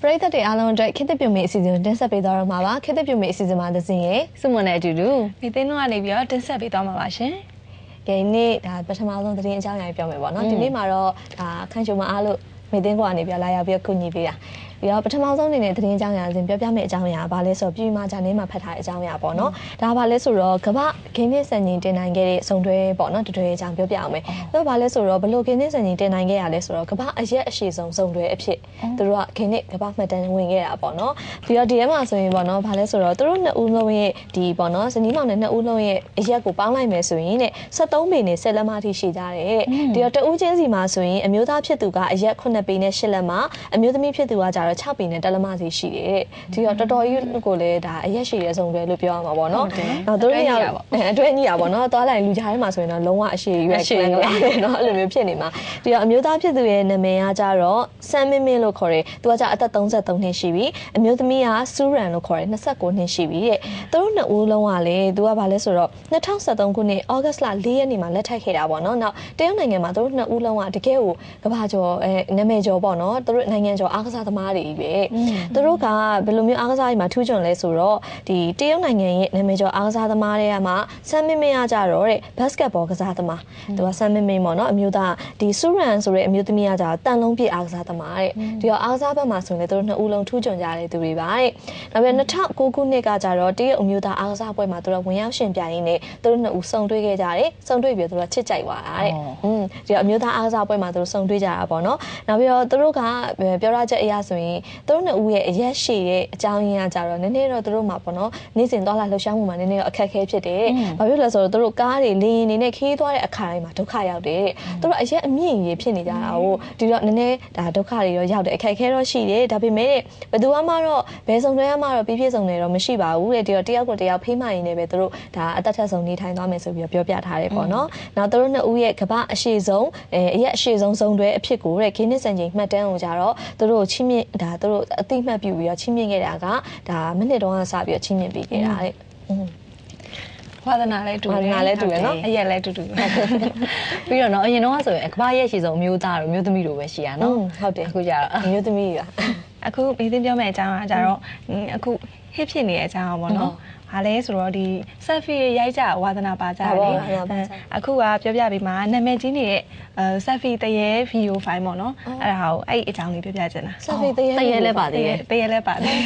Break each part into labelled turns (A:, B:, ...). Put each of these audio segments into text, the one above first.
A: ပရိသတ်တွေအားလုံးအတွက်ခေတ်သစ်ပြုံမေအစီအစဉ်ကိုတင်ဆက်ပေးသွားတော့မှာပါခေတ်သစ်ပြုံမေအစီအစဉ်မှာသစဉ်ရေ
B: စုမွန်နဲ့အတူတူ
C: မိသိန်းတို့ကနေပြီးတော့တင်ဆက်ပေးသွားမှာပါရှင်
A: ဂိမ်းနေ့ဒါပထမဆုံးသတင်းအကြောင်းအရာပြောမယ်ပေါ့နော်ဒီနေ့မှာတော့ဒါခန့်ချုံမအားလို့မေသိန်းကနေပြီးလာရောက်ပြီးခုညီပေးတာ ပြီးတော့ပထမဆုံးအနေနဲ့သတင်းအကြောင်းအရာစဉ်ပြောပြမယ့်အကြောင်းအရာဘာလဲဆိုတော့ပြည်မှာဂျာနေမှာဖတ်ထားတဲ့အကြောင်းအရာပေါ့နော်ဒါဘာလဲဆိုတော့ကမ္ဘာဂိမ်းနေ့စံချိန်တင်နိုင်ခဲ့တဲ့စုံတွဲပေါ့နော်တတွဲအကြောင်းပြောပြအောင်မယ်သူကဘာလဲဆိုတော့ဘလို့ဂိမ်းနေ့စံချိန်တင်နိုင်ခဲ့ရလဲဆိုတော့ကမ္ဘာအရက်အရှိဆုံးစုံတွဲအဖြစ်သူတို့ကဂိမ်းနေ့ကမ္ဘာမှတ်တမ်းဝင်ခဲ့တာပေါ့နော်ပြီးတော့ဒီထဲမှာဆိုရင်ပေါ့နော်ဘာလဲဆိုတော့သူတို့နှစ်ဦးလုံးရဲ့ဒီပေါ့နော်ဇနီးမောင်နဲ့နှစ်ဦးလုံးရဲ့အရက်ကိုပေါင်းလိုက်မယ်ဆိုရင်တဲ့73ပေနဲ့10လက်မထိရှိကြတယ်ဒီတော့တဦးချင်းစီမှာဆိုရင်အမျိုးသားဖြစ်သူကအရက်9ပေနဲ့10လက်မအမျိုးသမီးဖြစ်သူကကြတော့6ပေနဲ့10လက်မစီရှိတယ်ဒီတော့တော်တော်ကြီးကိုလည်းဒါအရက်ရှိတဲ့ဆုံးပဲလို့ပြောရမှာပေါ့နော်နောက်သူတို့ညအတွဲညရပေါ့နော်သွားလိုက်လူကြားထဲမှာဆိုရင်တော့လုံးဝအရှိရွယ်ကလန်ကလာတယ်နော်အဲ့လိုမျိုးဖြစ်နေမှာဒီတော့အမျိုးသားဖြစ်သူရဲ့နာမည်ကကြတော့ဆမ်မင်းမင်းလို့ခေါ်တယ်သူကကြအသက်33နှစ်ရှိပြီအမျိုးသမီးကစူရန်လို့ခေါ်တယ်29နှစ်ရှိပြီတဲ့သူတို့နှစ်ဦးလုံးကလေသူကဘာလဲဆိုတော့2023ခုနှစ်ဩဂတ်စ်လ4ရက်နေ့မှာလက်ထပ်ခဲ့တာပေါ့နော်နောက်တရုတ်နိုင်ငံမှာသူတို့နှစ်ဦးလုံးကတကယ်ကိုကဘာကျော်အဲနာမည်ကျော်ပေါ့နော်သူတို့နိုင်ငံကျော်အားကစားသမားတွေပဲသူတို့ကဘယ်လိုမျိုးအားကစားရေးမှာထူးချွန်လဲဆိုတော့ဒီတရုတ်နိုင်ငံရဲ့နာမည်ကျော်အားကစားသမားတွေကမှဆမ်မင်းမင်းကကြတော့တဲ့ဘတ်စကတ်ဘောကစားသမားသူကဆမ်မင်းမင်းပေါ့နော်အမျိုးသားဒီစူရန်ဆိုတဲ့အမျိုးသမီးကကြတော့တန်လုံးပြည့်အားကစားသမားတဲ့ဒီတော့အားကစားဘက်မှာဆိုရင်လည်းသူတို့နှစ်ဦးလုံးထူးချွန်ကြတဲ့သူတွေပါတဲ့နောက်ပြီး2009ခုနှစ်ကကြတော့တရုတ်အမျိုးသားအားကစားပွဲမှာသူတို့ဝင်ရောက်ရှင်ပြိုင်ရင်းနဲ့သူတို့နှစ်ဦးစုံတွေ့ခဲ့ကြတယ်စုံတွေ့ပြီးတော့သူတို့ချစ်ကြိုက်သွားတာတဲ့อืมဒီတော့အမျိုးသားအားကစားပွဲမှာသူတို့စုံတွေ့ကြတာပေါ့နော်နောက်ပြီးတော့သူတို့ကပြောရချက်အရာဆိုရင်သူတို့နှစ်ဦးရဲ့အရက်ရှိတဲ့အကြောင်းရင်းကကြတော့နည်းနည်းတော့သူတို့မှာပေါ့နော်နေ့စဉ်သွားလာလှုပ်ရှားမှုမှာနည်းနည်းတော့အခက်အခဲဖြစ်တယ်။ဘာဖြစ်လဲဆိုတော့သူတို့ကားတွေလေရင်တွေနဲ့ခီးသွားတဲ့အခါတိုင်းမှာဒုက္ခရောက်တယ်။သူတို့အရက်အမြင့်ကြီးဖြစ်နေကြတာကိုဒီတော့နည်းနည်းဒါဒုက္ခတွေတော့ရောက်တယ်အခက်အခဲတော့ရှိတယ်။ဒါပေမဲ့ဘယ်သူမှတော့ဘယ်စုံတွဲမှတော့ပြည့်ပြည့်စုံတယ်တော့မရှိပါဘူးတဲ့ဒီတော့တယောက်ကိုတယောက်ဖေးမှရင်လည်းပဲသူတို့ဒါအသက်ထက်ဆုံးနေထိုင်သွားမယ်ဆိုပြီးပြောပြထားတယ်ပေါ့နော်။နောက်သူတို့နှစ်ဦးရဲ့ကပအရှိဆုံးအဲအရက်အရှိဆုံးစုံတွဲအဖြစ်ကိုတဲ့ခင်းနစ်စံချိန်မှတ်တမ်းကိုကြတော့သူတို့ချင်းမြင့်ဒါသူတို့အသိမှတ်ပြုပြီးတော့ချင်းမြင့်ခဲ့တာကဒါမိနစ်တုန်းကစပြီးတော့ချင်းမြင့်ပေးခဲ့တာတဲ့။
C: ဝါသနာလည်းတူတယ်
A: ဝါသနာလည်းတူတယ်နော်
C: အရက်လည်းတူတူပဲ
B: ပြီးတော့နော်အရင်တော့ဆိုရင်ကမ္ဘာရဲ့ရှိဆုံးအမျိုးသားတို့မျိုးသမီးတို့ပဲရှိရနော်
A: ဟုတ်တယ်
B: အခုကျတော့
A: အမျိုးသမီးက
C: အခုမိသိန်းပြောမယ့်အကြောင်းကကြတော့ဟင်းအခု hit ဖြစ်နေတဲ့အကြောင်းပေါ့နော် ဘာလဲဆိုတော့ဒီ selfie ရိုက်ကြဝါသနာပါကြတယ်လေအခုကပြောပြပေးမှာနာမည်ကြီးနေတဲ့အဲ selfie တရေ video file ပေါ့နော်အဲ့ဒါကိုအဲ့အကြောင်းလေးပြောပြချင်တာ
A: ဆာဖေးတရေ
B: တရဲလဲပါသေးတယ်
C: တရလဲပါတယ်အင်း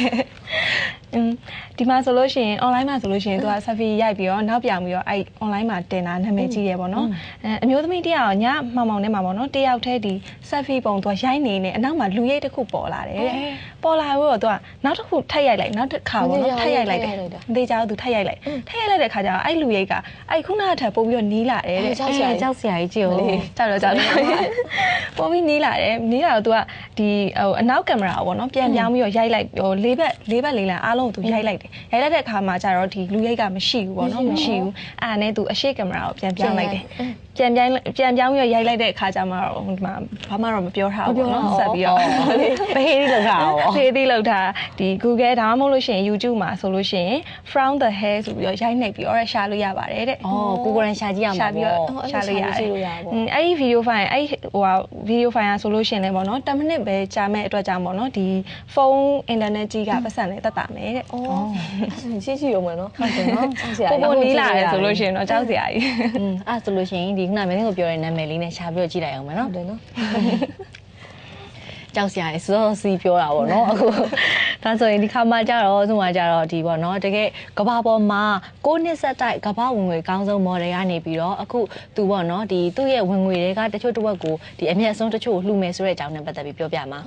C: ဒီမှာဆိုလို့ရှိရင် online မှာဆိုလို့ရှိရင်သူက selfie ရိုက်ပြီးတော့နောက်ပြောင်ပြီးတော့အဲ့ online မှာတင်တာနာမည်ကြီးရယ်ပေါ့နော်အဲအမျိုးသမီးတယောက်ညမှောင်မှောင်နဲ့မှာပေါ့နော်တယောက်တည်းဒီ selfie ပုံသူကရိုက်နေနေအနောက်မှာလူရိတ်တစ်ခုပေါ်လာတယ်တဲ့ပေါ်လာပြီးတော့သူကနောက်တစ်ခုထပ်ရိုက်လိုက်နောက်တစ်ခါပေါ့နော်ထပ်ရိုက်လိုက်တယ်မသေးကြဘူးသူထပ်ရိုက်လိုက်ထပ်ရိုက်လိုက်တဲ့ခါကျတော့အဲ့လူရိတ်ကအဲ့ခုနကထပ်ပို့ပြီးတော့နီးလာတယ်တဲ့
A: ကြောက်စရာ
B: ကြောက်စရာကြီးကြည့်ဦး
C: ကြောက်တော့ကြောက်တော့ပုံပြီးနီးလာတယ်နီးလာတော့ तू ကဒီဟိုအနောက်ကင်မရာကိုပေါ့နော်ပြန်ပြောင်းပြီးတော့ရိုက်လိုက်ဟိုလေးဘက်လေးဘက်လေးလံအားလုကို तू ရိုက်လိုက်တယ်ရိုက်လိုက်တဲ့အခါမှာကျတော့ဒီလူရိတ်ကမရှိဘူးပေါ့နော်မရှိဘူးအဲ့ဒါနဲ့ तू အရှိကင်မရာကိုပြန်ပြောင်းလိုက်တယ်ပြန်ပြန်ပြန်ပြောင်းပြီးတော့ရိုက်လိုက်တဲ့အခါကျမှတော့ဒီမှာဘာမှတော့မပြောထားဘူးပေါ့နော်ဆက်ပြီးတော့
B: ဘေးလေးလောက်တာရော
C: ဖေးသေးလောက်တာဒီ Google ဒါမှမဟုတ်လို့ရှိရင် YouTube မှာဆိုလို့ရှိရင် from the hair ဆိုပြီးတော့ရိုက်နှိပ်ပြီးတော့ရှာလို့ရပါတယ်တဲ့
B: အော်ကိုကိုရန်ရှာကြည့်ရမှာ
C: ရှာပြီး
B: ပေါ့
C: တော့ရှာလို့ရတယ်
A: ရှာလို့ရတယ်ပေါ့
C: อืมအဲ့ဒီဗီဒီယိုဖိုင်အဲ့ဟိုဟာဗီဒီယိုဖိုင်ကဆိုလို့ရှိရင်လည်းပေါ့နော်10မိနစ်ပဲကြာမဲ့အတွက်ကြောင့်ပေါ့နော်ဒီဖုန်းအင်တာနက်ကြီးကပတ်စံနဲ့တက်တာမယ် တဲ့
A: အော်အဲ့ဒါရှိရှိရုံပဲနော်ဟုတ်တယ်နော်ကြောက်စရာ
C: ပို့ပို့နီးလာတယ်ဆိုလို့ရှိရင်တော့ကြောက်စရာကြီး
B: อืมအဲ့ဆိုလို့ရှိရင်ဒီခုနမင်းကိုပြောတဲ့နာမည်လေးနဲ့ရှာပြီးတော့ကြည့်လိုက်အောင်မယ်နော်
A: ဟုတ်တယ်နော်
B: ကြောက်စရာလေစောစီပြောတာပေါ့နော်အခု ဒါဆိုရင်ဒီခါမှကြတော့ဆိုမှကြတော့ဒီပေါ့နော်တကယ်ကဘာပေါ်မှာကိုနှစ်ဆက်တိုက်ကဘာဝင်ငွေအကောင်းဆုံးမော်ဒယ်ကနေပြီးတော့အခုသူပေါ့နော်ဒီသူ့ရဲ့ဝင်ငွေတွေကတချို့တစ်ဝက်ကိုဒီအမြတ်ဆုံးတချို့လှူမယ်ဆိုတဲ့အကြောင်းနဲ့ပတ်သက်ပြီးပြောပြမှာ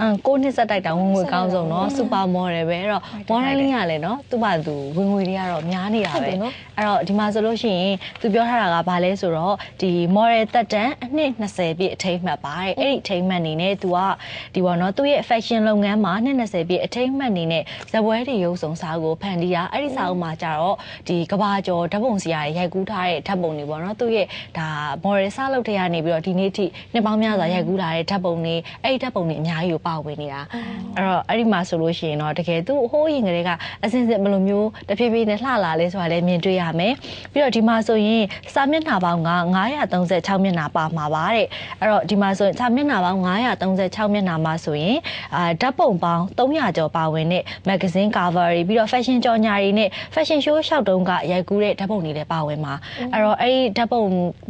B: အမ်ကိုနှစ်ဆက်တိုက်တောင်ဝင်ငွေအကောင်းဆုံးနော်စူပါမော်ဒယ်ပဲအဲ့တော့ modeling ကလည်းနော်သူ့ဘာသူဝင်ငွေတွေကတော့များနေတာပဲအဲ့တော့ဒီမှာဆိုလို့ရှိရင်သူပြောထားတာကဘာလဲဆိုတော့ဒီ moral တက်တန်းအနှစ်20ပြည့်အထိမ်းမှတ်ပါတယ်အဲ့ဒီအထိမ်းမှတ်နေနဲ့ तू ကဒီပေါ့နော်သူ့ရဲ့ fashion လုပ်ငန်းမှာအနှစ်20ပြည့်အထိမ့်မှတ်နေတဲ့ဇပွဲတွေရုပ်ဆောင်စာအုပ်ကိုဖန်တီးတာအဲ့ဒီစာအုပ်မှာကျတော့ဒီကဘာကျော်ဓာတ်ပုံစရာတွေရိုက်ကူးထားတဲ့ဓာတ်ပုံတွေပေါ့နော်သူ့ရဲ့ဒါ model စလုပ်တဲ့ကနေပြီးတော့ဒီနေ့ထိနှစ်ပေါင်းများစွာရိုက်ကူးထားတဲ့ဓာတ်ပုံတွေအဲ့ဒီဓာတ်ပုံတွေအများကြီးကိုပါဝင်နေတာအဲ့တော့အဲ့ဒီမှာဆိုလို့ရှိရင်တော့တကယ်သူ့ဟိုးရင်ကလေးကအစင်စစ်ဘယ်လိုမျိုးတဖြည်းဖြည်းနဲ့လှလာလဲဆိုတာလည်းမြင်တွေ့ရမယ်ပြီးတော့ဒီမှာဆိုရင်စာမျက်နှာပေါင်းက936မျက်နှာပါမှာပါတဲ့အဲ့တော့ဒီမှာဆိုရင်စာမျက်နှာပေါင်း936မျက်နှာမှာဆိုရင်အာဓာတ်ပုံပေါင်း300ကျော်ပါဝင်တဲ့ magazine cover တွေပြီးတော့ fashion ကြော်ညာတွေနဲ့ fashion show ရှောက်တုံးကရိုက်ကူးတဲ့ဓာတ်ပုံတွေလည်းပါဝင်မှာအဲ့တော့အဲ့ဒီဓာတ်ပုံ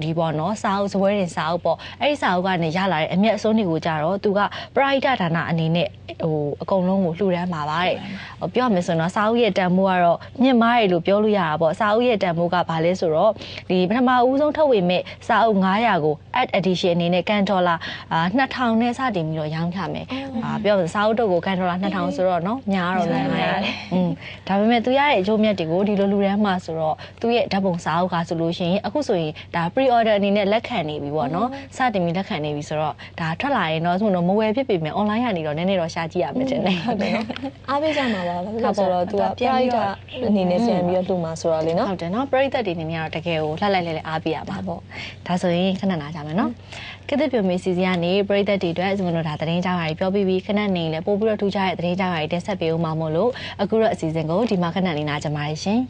B: ဒီပေါ့နော်စာအုပ်စပွဲတွေစာအုပ်ပေါ့အဲ့ဒီစာအုပ်ကနေရလာတဲ့အမျက်အစွန်းတွေကိုကြတော့သူက pride ဌာနအနေနဲ့ဟိုအကုန်လုံးကိုလှူဒန်းမှာပါတဲ့ဟိုပြောရမယ်ဆိုရင်တော့စာအုပ်ရဲ့တန်ဖိုးကတော့မြင့်မားတယ်လို့ပြောလို့ရတာပေါ့စာအုပ်ရဲ့တန်ဖိုးကဘာလဲဆိုတော့ဒီပထမဦးဆုံးထုတ်ဝေမဲ့စာအုပ်900ကို add edition အနေနဲ့ကန်ဒေါ်လာ2000နဲ့စတင်ပြီးတော့ရောင်းချမယ်အာပြောမယ်စာအုပ်တုပ်ကိုကန်ဒေါ်လာ2000ဆိတော့เนาะညားတော့လည်းများတယ်อืมဒါပေမဲ့သူရတဲ့အကျိုးမြတ်တွေကိုဒီလိုလူတန်းမှာဆိုတော့သူရဲ့ဓာတ်ပုံစာအုပ်ကဆိုလို့ရှိရင်အခုဆိုရင်ဒါ pre order အနေနဲ့လက်ခံနေပြီပေါ့เนาะစတင်ပြီးလက်ခံနေပြီဆိုတော့ဒါထွက်လာရင်တော့ဆိုတော့မဝယ်ဖြစ်ပေမဲ့ online ကနေတော့နည်းနည်းတော့ရှာကြည့်ရမယ်တင်တယ်ဟုတ်တယ်နော်
A: အားပေးကြမှာပါဘာဖြစ်လို့ဆိုတော့ तू က pride အနေနဲ့ပြန်ပြီးတော့လှူမှာဆိုတော့လေနော်
B: ဟုတ်တယ်နော်ပရိသတ်တွေနေနေကတော့တကယ်ကိုလှက်လိုက်လဲလဲအားပေးရပါပေါ့ဒါဆိုရင်ခဏနာကြမယ်နော် ကိတဲ့ပြိုမေစီစီကနေပရိသတ်တွေအတွက်ကျွန်တော်တို့ဒါသတင်းကြောင်းတွေပြောပြီးပြီးခဏနေလဲပို့ပြီးတော့ထူးခြားတဲ့သတင်းကြောင်းတွေတက်ဆက်ပေးဦးမှာမို့လို့အခုတော့အစီအစဉ်ကိုဒီမှာခဏလေးနာကြပါရရှင်